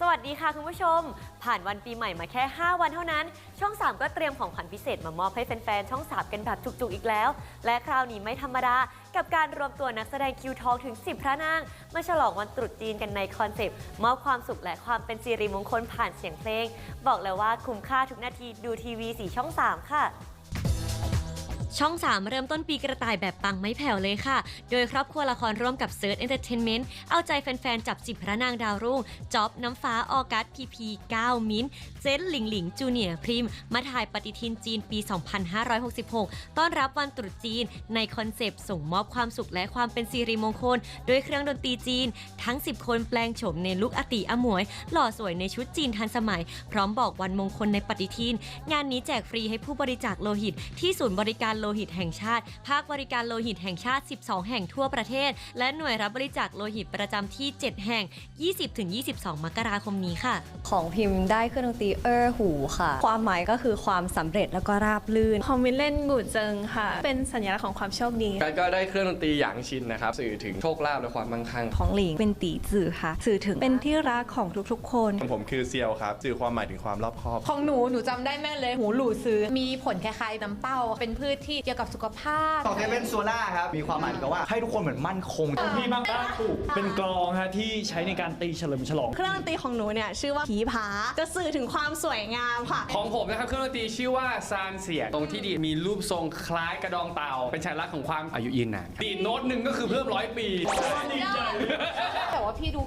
สวัสดีค่ะคุณผู้ชม ผ่านวันปีใหม่มาแค่ 5 วันเท่านั้น ช่อง 3 ก็เตรียมของขวัญพิเศษมามอบให้แฟนๆ ช่อง 3 กันแบบจุกๆ อีกแล้ว และคราวนี้ไม่ธรรมดา กับการรวมตัวนักแสดงคิวทองถึง 10 พระนาง มาฉลองวันตรุษจีนกันในคอนเซปต์มอบความสุขและความเป็นสิริมงคลผ่านเสียงเพลง บอกเลยว่าคุ้มค่าทุกนาทีดูทีวีสีช่อง 3 ค่ะ ช่อง 3 เริ่มต้นปีกระต่ายแบบปังไม่แผ่วเลยค่ะ โดยครอบครัวละครร่วมกับเซิร์ h เอนเตอร์เทนเมนต์เอาใจแฟนๆ จับจิบพระนางดาวรุ่งจ๊อบน้ำฟ้าออกัสพีพีก้าวมิ้นเซนหลิงหลิงจูเนียพริม มาถ่ายปฏิทินจีนปี 2566 ต้อนรับวันตรุษจีน ในคอนเซปต์ส่งมอบความสุขและความเป็นสิริมงคล โดยเครื่องดนตรีจีน ทั้ง 10 คนแปลงโฉมในลุคอติอมวย หล่อสวยในชุดจีนทันสมัย พร้อมบอกวันมงคลในปฏิทิน งานนี้แจกฟรีให้ผู้บริจาคโลหิตที่ศูนย์บริการโลหิตแห่งชาติ ภาคบริการโลหิตแห่งชาติ 12 แห่งทั่วประเทศ และหน่วยรับบริจาคโลหิตประจำที่ 7 แห่ง 20-22 มกราคมนี้ค่ะ ของพิมพ์ได้เครื่องดนตรีเออร์หูค่ะ ความหมายก็คือความสำเร็จแล้วก็ราบลื่นของมินเล่นกู่เจิงค่ะ เป็นสัญลักษณ์ของความโชคดีการก็ได้เครื่องดนตรีหยางชินนะครับ สื่อถึงโชคลาภและความมั่งคั่งของหลิงเป็นตีจื่อค่ะ สื่อถึงเป็นที่รักของทุกๆ คน ของผมคือเซียวครับสื่อความหมายถึงความรอบคอบ ของหนู หนูจำได้แม่นเลย หูหลูซื้อ มีผลคล้ายๆน้ำเต้า เป็นพืชที่เกี่ยวกับสุขภาพต่อไปเป็นโซน่าครับ มีความหมายเหมือนกับว่าให้ทุกคนเหมือนมั่นคง มีบางด้านถูกเป็นกลองฮะที่ใช้ในการตีเฉลิมฉลอง เครื่องดนตรีของหนูเนี่ยชื่อว่าผีผาจะสื่อถึงความสวยงามค่ะ ของผมนะครับเครื่องดนตรีชื่อว่าซานเสียงตรงที่ดีมีรูปทรงคล้ายกระดองเต่าเป็นสัญลักษณ์ของความอายุยืนนานดีดโน้ตหนึ่งก็คือเพิ่มร้อยปีแต่ว่าพี่ดู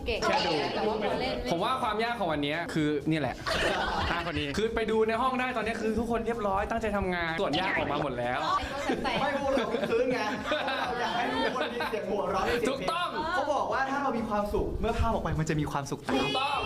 เก่งแค่ดู แต่ว่าคนเล่นผมว่าความยากของวันนี้คือนี่แหละ ห้าคนนี้ คือไปดูในห้องได้ตอนนี้คือทุกคนเรียบร้อยตั้งใจทำงานส่วนยากออกมาหมดแล้วไม่พูดเราคืนไงเราอยากให้ทุกคนมีเสียงหัวเราะมีเสียงถูกต้อง เขาบอกว่าถ้าเรามีความสุข เมื่อภาพออกไปมันจะมีความสุขตามถูกต้อง